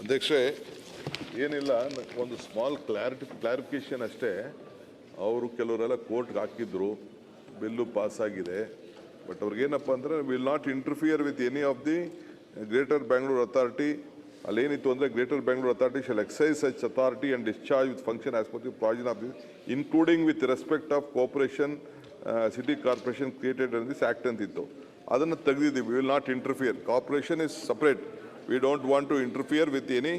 ಅಧ್ಯಕ್ಷೆ, ಏನಿಲ್ಲ, ಒಂದು ಸ್ಮಾಲ್ ಕ್ಲಾರಿಟಿ ಕ್ಲಾರಿಫಿಕೇಶನ್ ಅಷ್ಟೇ. ಅವರು ಕೆಲವರೆಲ್ಲ ಕೋರ್ಟ್ಗೆ ಹಾಕಿದ್ರು, ಬಿಲ್ಲು ಆಗಿದೆ. ಬಟ್ ಅವ್ರಿಗೇನಪ್ಪ ಅಂದರೆ will not interfere with any of the greater Bangalore authority ಅಲ್ಲೇನಿತ್ತು ಅಂದರೆ greater Bangalore authority shall exercise such authority and discharge with function as per the provision of this including with respect of corporation city corporation created this act ಅಂತಿತ್ತು. ಅದನ್ನು ತೆಗೆದಿದ್ದೀವಿ will not interfere corporation is separate we don't want to interfere with any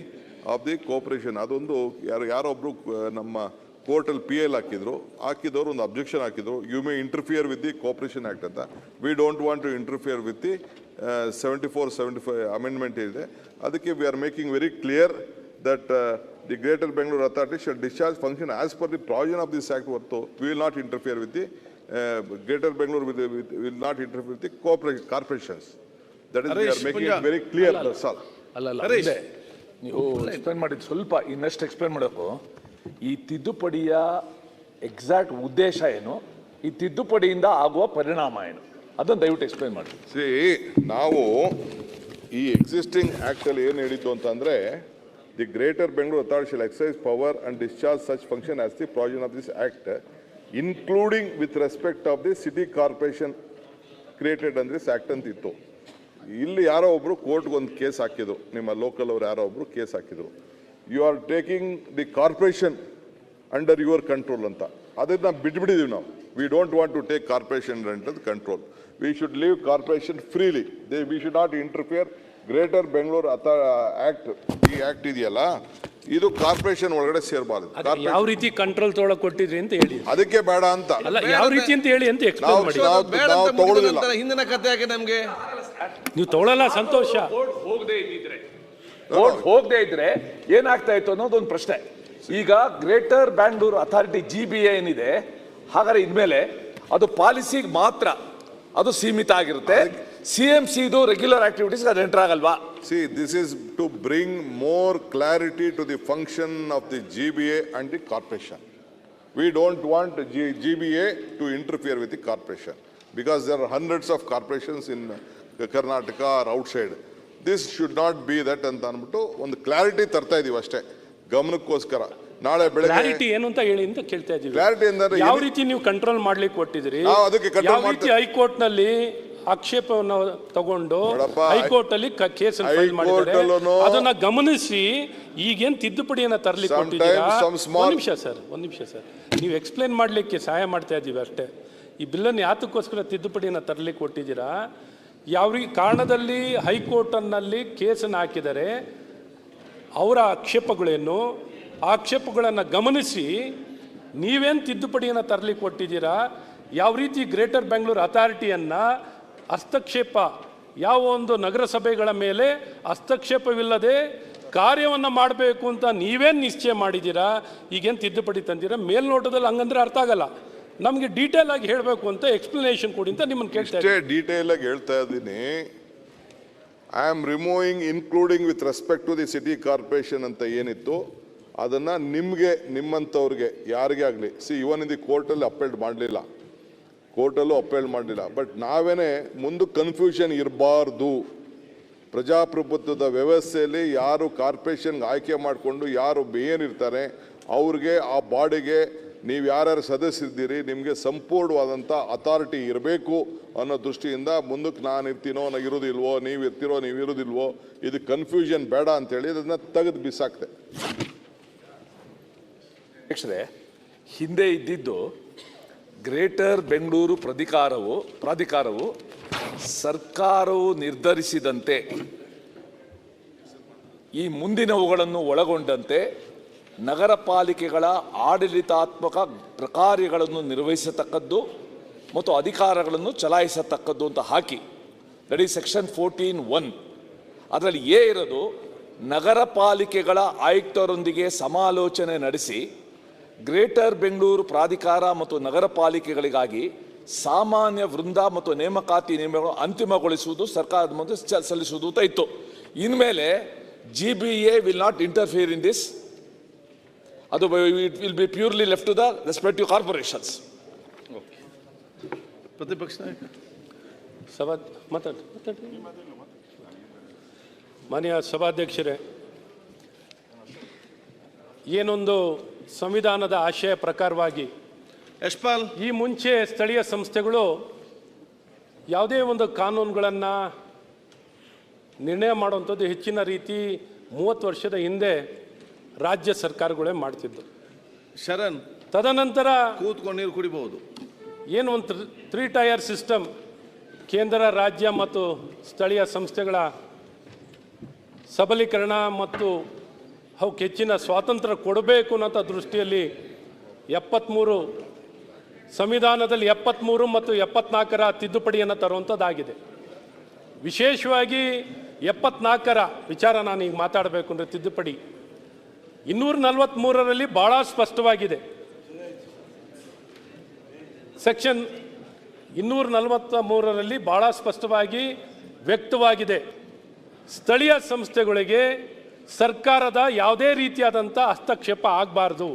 of the corporation ಅದೊಂದು ಯಾರು ಯಾರೊಬ್ಬರು ನಮ್ಮ ಕೋರ್ಟಲ್ಲಿ P L ಹಾಕಿದ್ರು, ಹಾಕಿದವರು ಒಂದು objection ಹಾಕಿದ್ರು. You may interfere with the corporation act ಅಂತ. We don't want to interfere with the seventy four seventy five amendment ಇದೆ. ಅದಕ್ಕೆ we are making very clear that the greater Bengaluru authority should discharge function as per the provision of this act ಹೊರತು we will not interfere with the greater Bengaluru with will not interfere with the corporation corporations that is we are making it very clear that's all ಅಲ್ಲ ಅಲ್ಲ. ಅದೇ ನೀವು explain ಮಾಡಿದ್ದು ಸ್ವಲ್ಪ ಇನ್ನಷ್ಟು explain ಮಾಡಬೇಕು ಈ ತಿದ್ದುಪಡಿಯ ಎಕ್ಸಾಕ್ಟ್ ಉದ್ದೇಶ ಏನು? ಈ ತಿದ್ದುಪಡಿಯಿಂದ ಆಗುವ ಪರಿಣಾಮ ಏನು? ಅದನ್ನು ದಯವಿಟ್ಟು ಎಕ್ಸ್ಪ್ಲೇನ್ ಮಾಡಿ. ಸಿ ನಾವು ಈ ಎಕ್ಸಿಸ್ಟಿಂಗ್ ಆ್ಯಕ್ಟಲ್ಲಿ ಏನು ಹೇಳಿದ್ದು ಅಂತಂದರೆ the greater Bengaluru authority shall exercise power and discharge such function as the provision of this act including with respect of the city corporation created ಅಂದ್ರೆ ದಿಸ್ ಅಂತ ಅಂತಿತ್ತು ಇಲ್ಲಿ ಯಾರೋ ಒಬ್ರು ಕೋರ್ಟ್ಗೆ ಒಂದು ಕೇಸ್ ಹಾಕಿದ್ರು. ನಿಮ್ಮ ಲೋಕಲ್ ಅವರು ಯಾರೋ ಒಬ್ರು ಕೇಸ್ ಹಾಕಿದ್ರು. You are taking the corporation under your control ಅಂತ. ಅದನ್ನ ಬಿಟ್ಬಿಡಿದೀವಿ ನಾವು. We don't want to take corporation under control we should leave corporation freely they we should not interfere greater Bengaluru ಅಥ ಆಕ್ಟ್ ಈ ಆಕ್ಟ್ ಇದೆಯಲ್ಲ ಇದು corporation ಒಳಗಡೆ ಸೇರಬಾರದು. ಯಾವ ರೀತಿ ಕಂಟ್ರೋಲ್ ತೊಗೊಳಕ್ ಕೊಟ್ಟಿದ್ರಿ ಅಂತ ಹೇಳಿ. ಅದಕ್ಕೆ ಬೇಡ ಅಂತ. ಅಲ್ಲ ಯಾವ ರೀತಿ ಅಂತ ಹೇಳಿ ಅಂತ ಎಕ್ಸ್ಪ್ಲೇನ್ ನಾವು- ನಾವು- ಬೇಡ ಅಂತ ಮುಗಿದ ತಗೊಳ್ಳೋದಿಲ್ಲ. ಹಿಂದಿನ ಕಥೆ ಯಾಕೆ ನಮ್ಗೆ? ನೀವು ತಗೊಳಲ್ಲ ಸಂತೋಷ. ಹೋಗದೆ ಇದ್ದಿದ್ರೆ. ಕೋರ್ಟ್ ಹೋಗದೆ ಇದ್ರೆ ಏನಾಗ್ತಾ ಇತ್ತು ಅನ್ನೋದೊಂದು ಪ್ರಶ್ನೆ. ಈಗ greater Bangalore authority G B ಏನಿದೆ ಹಾಗಾದ್ರೆ ಇದ್ಮೇಲೆ ಅದು ಪಾಲಿಸಿಗೆ ಮಾತ್ರ ಅದು ಸೀಮಿತ ಆಗಿರುತ್ತೆ. C M Siddu regular activities ಅದು ಎಂಟರ್ ಆಗಲ್ವಾ? See this is to bring more clarity to the function of the G B A the the corporation we don't want G G B A to interfere with the corporation because there are hundreds of corporations in Karnataka are outside this should not be that ಅಂತ ಅಂದ್ಬಿಟ್ಟು ಒಂದು clarity ತರ್ತಾ ಇದೀವಿ ಅಷ್ಟೇ ಗಮನಕ್ಕೋಸ್ಕರ. ನಾಳೆ clarity ಬೆಳಗ್ಗೆ ಏನು ಅಂತ ಹೇಳಿ ಅಂತ ಕೇಳ್ತಾ ಇದೀವಿ. ಕ್ಲಾರಿಟಿ ಅಂದ್ರೆ ಯಾವ ರೀತಿ ನೀವು ಕಂಟ್ರೋಲ್ ಮಾಡ್ಲಿಕ್ಕೆ ಕೊಟ್ಟಿದ್ರಿ ನಾವು ಅದಕ್ಕೆ ಯಾವ ರೀತಿ ಮಾಡ್ತೇವೆ. ಹೈಕೋರ್ಟ್ನಲ್ಲಿ ಆಕ್ಷೇಪವನ್ನು ತಗೊಂಡು ಹೈಕೋರ್ಟ್ ಅಲ್ಲಿ ಕೇಸ್ ಅದನ್ನ ಗಮನಿಸಿ ಈಗೇನ್ ತಿದ್ದುಪಡಿಯನ್ನ ತರಲಿಕ್ಕೆ ಕೊಟ್ಟಿದ್ದೀರಾ? ಒಂದ್ ನಿಮಿಷ ಸರ್ ಒಂದ್ ನಿಮಿಷ ಸರ್. ನೀವು ಎಕ್ಸ್ಪ್ಲೇನ್ ಮಾಡ್ಲಿಕ್ಕೆ ಸಹಾಯ ಮಾಡ್ತಾ ಇದ್ದೀವಿ ಅಷ್ಟೇ. ಈ ಬಿಲ್ಲನ್ನು ಯಾತಕ್ಕೋಸ್ಕರ ತಿದ್ದುಪಡಿಯನ್ನ ತರಲಿಕ್ಕೆ ಕೊಟ್ಟಿದ್ದೀರಾ? ಯಾವ ಕಾರಣದಲ್ಲಿ ಹೈಕೋರ್ಟನ್ನಲ್ಲಿ ಕೇಸನ್ನು ಹಾಕಿದರೆ ಅವರ ಆಕ್ಷೇಪಗಳೇನು? ಆಕ್ಷೇಪಗಳನ್ನು ಗಮನಿಸಿ ನೀವೇನು ತಿದ್ದುಪಡಿಯನ್ನು ತರಲಿಕ್ಕೆ ಕೊಟ್ಟಿದ್ದೀರಾ ಯಾವ ರೀತಿ ಗ್ರೇಟರ್ ಬೆಂಗಳೂರು ಅಥಾರಿಟಿಯನ್ನು ಹಸ್ತಕ್ಷೇಪ, ಯಾವ ಒಂದು ನಗರಸಭೆಗಳ ಮೇಲೆ ಹಸ್ತಕ್ಷೇಪವಿಲ್ಲದೆ ಕಾರ್ಯವನ್ನು ಮಾಡಬೇಕು ಅಂತ ನೀವೇನು ನಿಶ್ಚಯ ಮಾಡಿದ್ದೀರಾ? ಈಗೇನು ತಿದ್ದುಪಡಿ ತಂದಿರ? ಮೇಲ್ನೋಟದಲ್ಲಿ ಹಂಗಂದ್ರೆ ಅರ್ಥ ಆಗಲ್ಲ. ನಮಗೆ ಡೀಟೇಲ್ ಆಗಿ ಹೇಳಬೇಕು ಅಂತ ಎಕ್ಸ್ಪ್ಲನೇಷನ್ ಕೊಡಿ ಅಂತ ನಿಮ್ಮನ್ನು ಕೇಳ್ತಾ. ಡೀಟೇಲ್ ಆಗಿ ಹೇಳ್ತಾ ಇದ್ದೀನಿ. I am removing including with respect to the city corporation ಅಂತ ಏನಿತ್ತು, ಅದನ್ನು ನಿಮಗೆ ನಿಮ್ಮಂಥವ್ರಿಗೆ ಯಾರಿಗೇ ಆಗಲಿ. ಸಿ ಇವನ್ ಇದು ಕೋರ್ಟಲ್ಲಿ ಅಪೇಲ್ಡ್ ಮಾಡಲಿಲ್ಲ. ಕೋರ್ಟಲ್ಲೂ ಅಪೇಲ್ಡ್ ಮಾಡಲಿಲ್ಲ. ಬಟ್ ನಾವೇನೆ ಮುಂದೆ ಕನ್ಫ್ಯೂಷನ್ ಇರಬಾರ್ದು. ಪ್ರಜಾಪ್ರಭುತ್ವದ ವ್ಯವಸ್ಥೆಯಲ್ಲಿ ಯಾರು ಕಾರ್ಪೊರೇಷನ್ಗೆ ಆಯ್ಕೆ ಮಾಡಿಕೊಂಡು ಯಾರು ಏನಿರ್ತಾರೆ ಅವ್ರಿಗೆ ಆ ಬಾಡಿಗೆ ನೀವು ಯಾರ್ಯಾರು ಸದಸ್ಯರಿದ್ದೀರಿ, ನಿಮಗೆ ಸಂಪೂರ್ಣವಾದಂಥ ಅಥಾರಿಟಿ ಇರಬೇಕು ಅನ್ನೋ ದೃಷ್ಟಿಯಿಂದ ಮುಂದಕ್ಕೆ ನಾನು ಇರ್ತೀನೋ ನಾನು ಇರೋದಿಲ್ವೋ, ನೀವು ಇರ್ತೀರೋ ನೀವು ಇರೋದಿಲ್ವೋ, ಇದು ಕನ್ಫ್ಯೂಷನ್ ಬೇಡ ಅಂತೇಳಿ ಅದನ್ನು ತೆಗೆದು ಬಿಸಾಕ್ತೆ. ಅಧ್ಯಕ್ಷರೇ ಹಿಂದೆ ಇದ್ದಿದ್ದು ಗ್ರೇಟರ್ ಬೆಂಗಳೂರು ಪ್ರಾಧಿಕಾರವು ಪ್ರಾಧಿಕಾರವು ಸರ್ಕಾರವು ನಿರ್ಧರಿಸಿದಂತೆ ಈ ಮುಂದಿನವುಗಳನ್ನು ಒಳಗೊಂಡಂತೆ ನಗರ ಪಾಲಿಕೆಗಳ ಆಡಳಿತಾತ್ಮಕ ಕಾರ್ಯಗಳನ್ನು ನಿರ್ವಹಿಸತಕ್ಕದ್ದು ಮತ್ತು ಅಧಿಕಾರಗಳನ್ನು ಚಲಾಯಿಸತಕ್ಕದ್ದು ಅಂತ ಹಾಕಿ. ದಟ್ ಸೆಕ್ಷನ್ ಫೋರ್ಟೀನ್ ಒನ್ ಅದರಲ್ಲಿ ಏ ಇರೋದು ನಗರ ಪಾಲಿಕೆಗಳ ಆಯುಕ್ತರೊಂದಿಗೆ ಸಮಾಲೋಚನೆ ನಡೆಸಿ ಗ್ರೇಟರ್ ಬೆಂಗಳೂರು ಪ್ರಾಧಿಕಾರ ಮತ್ತು ನಗರ ಪಾಲಿಕೆಗಳಿಗಾಗಿ ಸಾಮಾನ್ಯ ವೃಂದ ಮತ್ತು ನೇಮಕಾತಿ ನಿಯಮಗಳನ್ನು ಅಂತಿಮಗೊಳಿಸುವುದು ಸರ್ಕಾರದ ಮುಂದೆ ಸಲ್ಲಿಸುವುದು ಅಂತ ಇತ್ತು. ಇನ್ಮೇಲೆ G B A will not interfere in this ಅದು it will be purely left to the respective corporations ಪ್ರತಿಪಕ್ಷ ನಾಯಕ. ಸಭಾ ಮಾತಾಡಿ ಮಾತಾಡಿ ಮಾನ್ಯ ಸಭಾಧ್ಯಕ್ಷರೇ ಏನೊಂದು ಸಂವಿಧಾನದ ಆಶಯ ಪ್ರಕಾರವಾಗಿ ಯಶ್ಪಾಲ್. ಈ ಮುಂಚೆ ಸ್ಥಳೀಯ ಸಂಸ್ಥೆಗಳು ಯಾವುದೇ ಒಂದು ಕಾನೂನುಗಳನ್ನು ನಿರ್ಣಯ ಮಾಡುವಂಥದ್ದು ಹೆಚ್ಚಿನ ರೀತಿ ಮೂವತ್ತು ವರ್ಷದ ಹಿಂದೆ ರಾಜ್ಯ ಸರ್ಕಾರಗಳೇ ಮಾಡ್ತಿದ್ದು. ಶರಣ್ ತದನಂತರ ಕೂತ್ಕೊಂಡು ನೀರು ಕುಡಿಬಹುದು. ಏನು ಒಂದು ತ್ರೀ ಟೈರ್ ಸಿಸ್ಟಮ್ ಕೇಂದ್ರ ರಾಜ್ಯ ಮತ್ತು ಸ್ಥಳೀಯ ಸಂಸ್ಥೆಗಳ ಸಬಲೀಕರಣ ಮತ್ತು ಅವಕ್ಕೆ ಹೆಚ್ಚಿನ ಸ್ವಾತಂತ್ರ್ಯ ಕೊಡಬೇಕು ಅನ್ನೋಂಥ ದೃಷ್ಟಿಯಲ್ಲಿ ಎಪ್ಪತ್ತ್ಮೂರು ಸಂವಿಧಾನದಲ್ಲಿ ಎಪ್ಪತ್ತ್ಮೂರು ಮತ್ತು ಎಪ್ಪತ್ನಾಲ್ಕರ ತಿದ್ದುಪಡಿಯನ್ನು ತರುವಂಥದ್ದಾಗಿದೆ. ವಿಶೇಷವಾಗಿ ಎಪ್ಪತ್ನಾಲ್ಕರ ವಿಚಾರ ನಾನು ಈಗ ಮಾತಾಡಬೇಕು ಅಂದರೆ ತಿದ್ದುಪಡಿ. ಇನ್ನೂರ ನಲವತ್ತ್ಮೂರರಲ್ಲಿ ಭಾಳ ಸ್ಪಷ್ಟವಾಗಿದೆ. ಸೆಕ್ಷನ್ ಇನ್ನೂರ ನಲವತ್ತ ಮೂರರಲ್ಲಿ ಭಾಳ ಸ್ಪಷ್ಟವಾಗಿ ವ್ಯಕ್ತವಾಗಿದೆ. ಸ್ಥಳೀಯ ಸಂಸ್ಥೆಗಳಿಗೆ ಸರ್ಕಾರದ ಯಾವುದೇ ರೀತಿಯಾದಂಥ ಹಸ್ತಕ್ಷೇಪ ಆಗಬಾರ್ದು.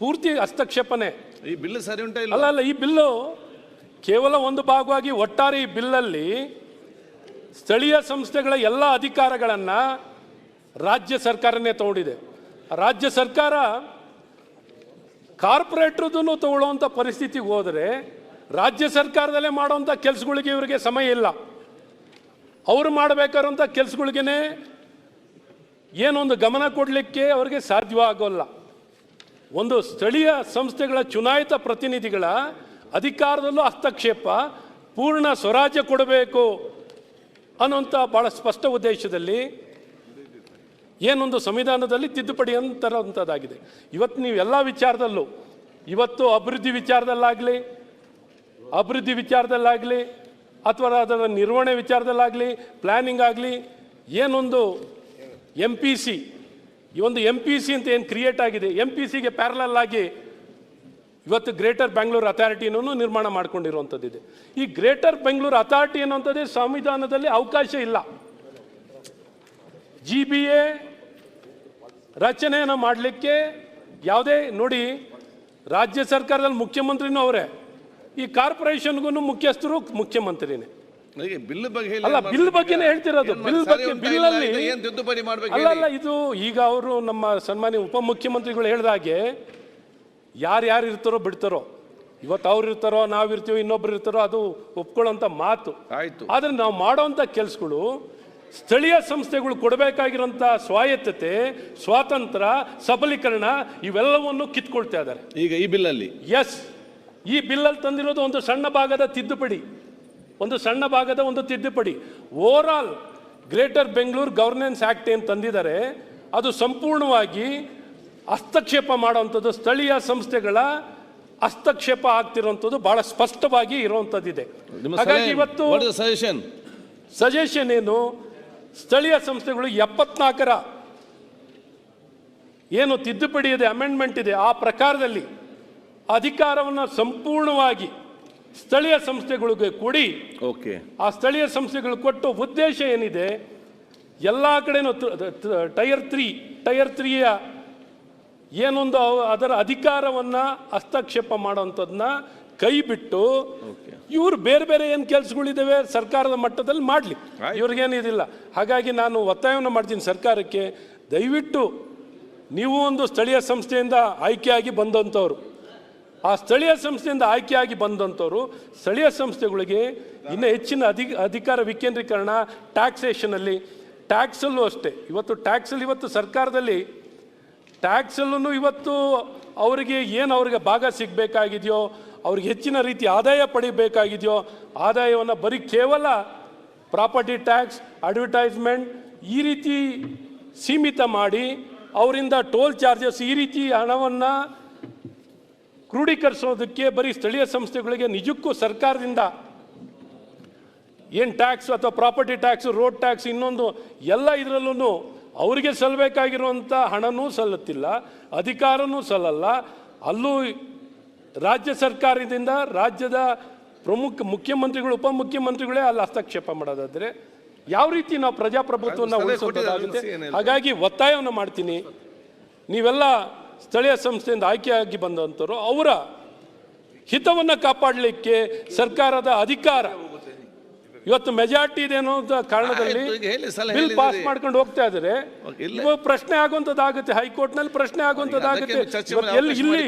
ಪೂರ್ತಿ ಹಸ್ತಕ್ಷೇಪನೆ. ಈ ಬಿಲ್ ಸರಿ ಉಂಟ ಅಲ್ಲ ಅಲ್ಲ ಈ ಬಿಲ್ಲು ಕೇವಲ ಒಂದು ಭಾಗವಾಗಿ ಒಟ್ಟಾರೆ ಈ ಬಿಲ್ಲಲ್ಲಿ ಸ್ಥಳೀಯ ಸಂಸ್ಥೆಗಳ ಎಲ್ಲ ಅಧಿಕಾರಗಳನ್ನು ರಾಜ್ಯ ಸರ್ಕಾರನೇ ತಗೊಂಡಿದೆ. ರಾಜ್ಯ ಸರ್ಕಾರ ಕಾರ್ಪೊರೇಟ್ರದನ್ನು ತಗೊಳ್ಳುವಂಥ ಪರಿಸ್ಥಿತಿಗೆ ಹೋದರೆ ರಾಜ್ಯ ಸರ್ಕಾರದಲ್ಲೇ ಮಾಡುವಂಥ ಕೆಲಸಗಳಿಗೆ ಇವರಿಗೆ ಸಮಯ ಇಲ್ಲ. ಅವರು ಮಾಡಬೇಕಾದಂಥ ಕೆಲಸಗಳಿಗೇ ಏನೊಂದು ಗಮನ ಕೊಡಲಿಕ್ಕೆ ಅವರಿಗೆ ಸಾಧ್ಯವಾಗೋಲ್ಲ ಒಂದು ಸ್ಥಳೀಯ ಸಂಸ್ಥೆಗಳ ಚುನಾಯಿತ ಪ್ರತಿನಿಧಿಗಳ ಅಧಿಕಾರದಲ್ಲೂ ಹಸ್ತಕ್ಷೇಪ, ಪೂರ್ಣ ಸ್ವರಾಜ್ಯ ಕೊಡಬೇಕು ಅನ್ನೋಂಥ ಭಾಳ ಸ್ಪಷ್ಟ ಉದ್ದೇಶದಲ್ಲಿ ಏನೊಂದು ಸಂವಿಧಾನದಲ್ಲಿ ತಿದ್ದುಪಡಿ ಅಂತರಂಥದ್ದಾಗಿದೆ. ಇವತ್ತು ನೀವು ಎಲ್ಲ ವಿಚಾರದಲ್ಲೂ, ಇವತ್ತು ಅಭಿವೃದ್ಧಿ ವಿಚಾರದಲ್ಲಾಗಲಿ ಅಭಿವೃದ್ಧಿ ವಿಚಾರದಲ್ಲಾಗಲಿ, ಅಥವಾ ಅದರ ನಿರ್ವಹಣೆ ವಿಚಾರದಲ್ಲಾಗಲಿ ಪ್ಲ್ಯಾನಿಂಗ್ ಆಗಲಿ, ಏನೊಂದು ಎಂ ಪಿ ಸಿ ಈ ಒಂದು ಎಂ ಪಿ ಸಿ ಅಂತ ಏನು ಕ್ರಿಯೇಟ್ ಆಗಿದೆ ಎಂ ಪಿ ಸಿಗೆ ಪ್ಯಾರಲಲ್ ಆಗಿ ಇವತ್ತು ಗ್ರೇಟರ್ ಬೆಂಗಳೂರು ಅಥಾರಿಟಿನೂ ನಿರ್ಮಾಣ ಮಾಡ್ಕೊಂಡಿರುವಂಥದ್ದಿದೆ. ಈ ಗ್ರೇಟರ್ ಬೆಂಗಳೂರು ಅಥಾರಿಟಿ ಅನ್ನುವಂಥದ್ದೇ ಸಂವಿಧಾನದಲ್ಲಿ ಅವಕಾಶ ಇಲ್ಲ. ಜಿ ಬಿ ಎ ರಚನೆಯನ್ನು ಮಾಡಲಿಕ್ಕೆ ಯಾವುದೇ ನೋಡಿ ರಾಜ್ಯ ಸರ್ಕಾರದಲ್ಲಿ ಮುಖ್ಯಮಂತ್ರಿನೂ ಅವರೇ. ಈ ಕಾರ್ಪೊರೇಷನ್ಗೂ ಮುಖ್ಯಸ್ಥರು ಮುಖ್ಯಮಂತ್ರಿನೇ. ಬಿಲ್ ಬಗ್ಗೆ ಅಲ್ಲ ಬಿಲ್ ಬಗ್ಗೆನೇ ಹೇಳ್ತಿರೋದು. ಬಿಲ್ ಬಗ್ಗೆ ಬಿಲ್ಲಲ್ಲಿ ತಿದ್ದುಪಡಿ ಮಾಡ್ಬೇಕು ಅಲ್ಲ ಇದು ಈಗ ಅವರು ನಮ್ಮ ಸನ್ಮಾನ್ಯ ಉಪಮುಖ್ಯಮಂತ್ರಿಗಳು ಹೇಳಿದಾಗೆ ಯಾರ್ಯಾರು ಇರ್ತಾರೋ ಬಿಡ್ತಾರೋ. ಇವತ್ತು ಅವ್ರು ಇರ್ತಾರೋ ನಾವಿರ್ತೀವೋ ಇನ್ನೊಬ್ರು ಇರ್ತಾರೋ ಅದು ಒಪ್ಕೊಳ್ಳೋಂಥ ಮಾತು. ಆಯಿತು. ಆದರೆ ನಾವು ಮಾಡೋವಂಥ ಕೆಲಸಗಳು ಸ್ಥಳೀಯ ಸಂಸ್ಥೆಗಳು ಕೊಡಬೇಕಾಗಿರೋಂಥ ಸ್ವಾಯತ್ತತೆ ಸ್ವಾತಂತ್ರ್ಯ ಸಬಲೀಕರಣ ಇವೆಲ್ಲವನ್ನು ಕಿತ್ಕೊಳ್ತಾ ಇದ್ದಾರೆ. ಈಗ ಈ ಬಿಲ್ಲಲ್ಲಿ? ಎಸ್ ಈ ಬಿಲ್ಲಲ್ಲಿ ತಂದಿರೋದು ಒಂದು ಸಣ್ಣ ಭಾಗದ ತಿದ್ದುಪಡಿ. ಒಂದು ಸಣ್ಣ ಭಾಗದ ಒಂದು ತಿದ್ದುಪಡಿ. Over all greater Bengaluru governance act ಏನು ತಂದಿದ್ದಾರೆ ಅದು ಸಂಪೂರ್ಣವಾಗಿ ಹಸ್ತಕ್ಷೇಪ ಮಾಡುವಂಥದ್ದು ಸ್ಥಳೀಯ ಸಂಸ್ಥೆಗಳ ಹಸ್ತಕ್ಷೇಪ ಆಗ್ತಿರುವಂಥದ್ದು ಬಹಳ ಸ್ಪಷ್ಟವಾಗಿ ಇರುವಂಥದ್ದಿದೆ. ಹಾಗಾಗಿ ಇವತ್ತು ಸಜೆಷನ್ ಸಜೆಷನ್ ಏನು? ಸ್ಥಳೀಯ ಸಂಸ್ಥೆಗಳು ಎಪ್ಪತ್ನಾಲ್ಕರ ಏನು ತಿದ್ದುಪಡಿ ಇದೆ ಅಮೆಂಡ್ಮೆಂಟ್ ಇದೆ ಆ ಪ್ರಕಾರದಲ್ಲಿ ಅಧಿಕಾರವನ್ನು ಸಂಪೂರ್ಣವಾಗಿ ಸ್ಥಳೀಯ ಸಂಸ್ಥೆಗಳಿಗೆ ಕೊಡಿ. ಓಕೆ ಆ ಸ್ಥಳೀಯ ಸಂಸ್ಥೆಗಳು ಕೊಟ್ಟು ಉದ್ದೇಶ ಏನಿದೆ ಎಲ್ಲ ಕಡೆನೂ ಟಯರ್ ತ್ರೀ ಟೈರ್ ತ್ರೀಯ ಏನೊಂದು ಅದರ ಅಧಿಕಾರವನ್ನು ಹಸ್ತಕ್ಷೇಪ ಮಾಡೋವಂಥದ್ದನ್ನ ಕೈ ಬಿಟ್ಟು ಇವರು ಬೇರೆ ಬೇರೆ ಏನು ಕೆಲಸಗಳಿದ್ದಾವೆ ಸರ್ಕಾರದ ಮಟ್ಟದಲ್ಲಿ ಮಾಡಲಿ. ಇವ್ರಿಗೇನು ಇದಿಲ್ಲ. ಹಾಗಾಗಿ ನಾನು ಒತ್ತಾಯವನ್ನು ಮಾಡ್ತೀನಿ ಸರ್ಕಾರಕ್ಕೆ. ದಯವಿಟ್ಟು ನೀವು ಒಂದು ಸ್ಥಳೀಯ ಸಂಸ್ಥೆಯಿಂದ ಆಯ್ಕೆಯಾಗಿ ಬಂದಂಥವ್ರು. ಆ ಸ್ಥಳೀಯ ಸಂಸ್ಥೆಯಿಂದ ಆಯ್ಕೆಯಾಗಿ ಬಂದಂಥವ್ರು ಸ್ಥಳೀಯ ಸಂಸ್ಥೆಗಳಿಗೆ ಇನ್ನೂ ಹೆಚ್ಚಿನ ಅಧಿ ಅಧಿಕಾರ ವಿಕೇಂದ್ರೀಕರಣ ಟ್ಯಾಕ್ಸೇಷನಲ್ಲಿ. ಟ್ಯಾಕ್ಸಲ್ಲೂ ಅಷ್ಟೇ. ಇವತ್ತು ಟ್ಯಾಕ್ಸಲ್ಲಿ ಇವತ್ತು ಸರ್ಕಾರದಲ್ಲಿ ಟ್ಯಾಕ್ಸಲ್ಲೂ ಇವತ್ತು ಅವರಿಗೆ ಏನು ಅವ್ರಿಗೆ ಭಾಗ ಸಿಗಬೇಕಾಗಿದೆಯೋ ಅವ್ರಿಗೆ ಹೆಚ್ಚಿನ ರೀತಿ ಆದಾಯ ಪಡಿಬೇಕಾಗಿದೆಯೋ, ಆದಾಯವನ್ನು ಬರೀ ಕೇವಲ ಪ್ರಾಪರ್ಟಿ ಟ್ಯಾಕ್ಸ್, ಅಡ್ವರ್ಟೈಸ್ಮೆಂಟ್ ಈ ರೀತಿ ಸೀಮಿತ ಮಾಡಿ ಅವರಿಂದ ಟೋಲ್ ಚಾರ್ಜಸ್ ಈ ರೀತಿ ಹಣವನ್ನು ಕ್ರೋಢೀಕರಿಸೋದಕ್ಕೆ ಬರೀ ಸ್ಥಳೀಯ ಸಂಸ್ಥೆಗಳಿಗೆ ನಿಜಕ್ಕೂ ಸರ್ಕಾರದಿಂದ ಏನು ಟ್ಯಾಕ್ಸ್ ಅಥವಾ ಪ್ರಾಪರ್ಟಿ ಟ್ಯಾಕ್ಸ್, ರೋಡ್ ಟ್ಯಾಕ್ಸ್ ಇನ್ನೊಂದು ಎಲ್ಲ ಇದರಲ್ಲೂ ಅವರಿಗೆ ಸಲ್ಲಬೇಕಾಗಿರುವಂಥ ಹಣನೂ ಸಲ್ಲುತ್ತಿಲ್ಲ, ಅಧಿಕಾರನೂ ಸಲ್ಲಲ್ಲ. ಅಲ್ಲೂ ರಾಜ್ಯ ಸರ್ಕಾರದಿಂದ ರಾಜ್ಯದ ಪ್ರಮುಖ ಮುಖ್ಯಮಂತ್ರಿಗಳು ಉಪಮುಖ್ಯಮಂತ್ರಿಗಳೇ ಅಲ್ಲಿ ಹಸ್ತಕ್ಷೇಪ ಮಾಡೋದಾದರೆ ಯಾವ ರೀತಿ ನಾವು ಪ್ರಜಾಪ್ರಭುತ್ವವನ್ನು ಉಳಿಸೋದಾಗುತ್ತೆ ಹಾಗಾಗಿ ಒತ್ತಾಯವನ್ನು ಮಾಡ್ತೀನಿ. ನೀವೆಲ್ಲ ಸ್ಥಳೀಯ ಸಂಸ್ಥೆಯಿಂದ ಆಯ್ಕೆಯಾಗಿ ಬಂದಂಥವ್ರು ಅವರ ಹಿತವನ್ನು ಕಾಪಾಡಲಿಕ್ಕೆ ಸರ್ಕಾರದ ಅಧಿಕಾರ ಇವತ್ತು ಮೆಜಾರಿಟಿ ಇದೆ ಅನ್ನೋ ಕಾರಣದಲ್ಲಿ ಬಿಲ್ ಪಾಸ್ ಮಾಡ್ಕೊಂಡು ಹೋಗ್ತಾ ಇದ್ರೆ ಪ್ರಶ್ನೆ ಆಗುವಂತದ್ದಾಗುತ್ತೆ ಹೈಕೋರ್ಟ್ನಲ್ಲಿ ಪ್ರಶ್ನೆ ಆಗುವಂತದ್ದಾಗುತ್ತೆ ಎಲ್ಲಿ ಇಲ್ಲಿ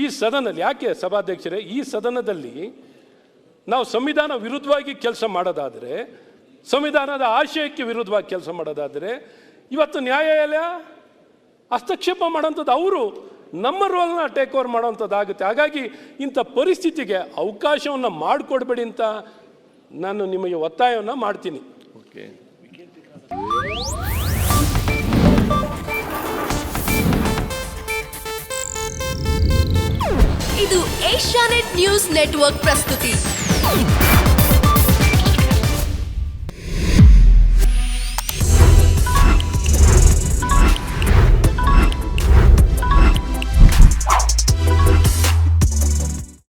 ಈ ಸದನದಲ್ಲಿ ಯಾಕೆ ಸಭಾಧ್ಯಕ್ಷರೇ ಈ ಸದನದಲ್ಲಿ ನಾವು ಸಂವಿಧಾನ ವಿರುದ್ಧವಾಗಿ ಕೆಲಸ ಮಾಡೋದಾದರೆ ಸಂವಿಧಾನದ ಆಶಯಕ್ಕೆ ವಿರುದ್ಧವಾಗಿ ಕೆಲಸ ಮಾಡೋದಾದರೆ ಇವತ್ತು ನ್ಯಾಯಾಲಯ ಹಸ್ತಕ್ಷೇಪ ಮಾಡೋಂಥದ್ದು ಅವರು ನಮ್ಮ ರೋಲ್ನ ಟೇಕ್ ಓವರ್ ಮಾಡೋವಂಥದ್ದಾಗುತ್ತೆ ಹಾಗಾಗಿ ಇಂಥ ಪರಿಸ್ಥಿತಿಗೆ ಅವಕಾಶವನ್ನು ಮಾಡಿಕೊಡ್ಬೇಡಿ ಅಂತ ನಾನು ನಿಮಗೆ ಒತ್ತಾಯವನ್ನು ಮಾಡ್ತೀನಿ. ಓಕೆ. ಇದು ಏಷ್ಯಾನೆಟ್ ನ್ಯೂಸ್ ನೆಟ್ವರ್ಕ್ ಪ್ರಸ್ತುತಿ.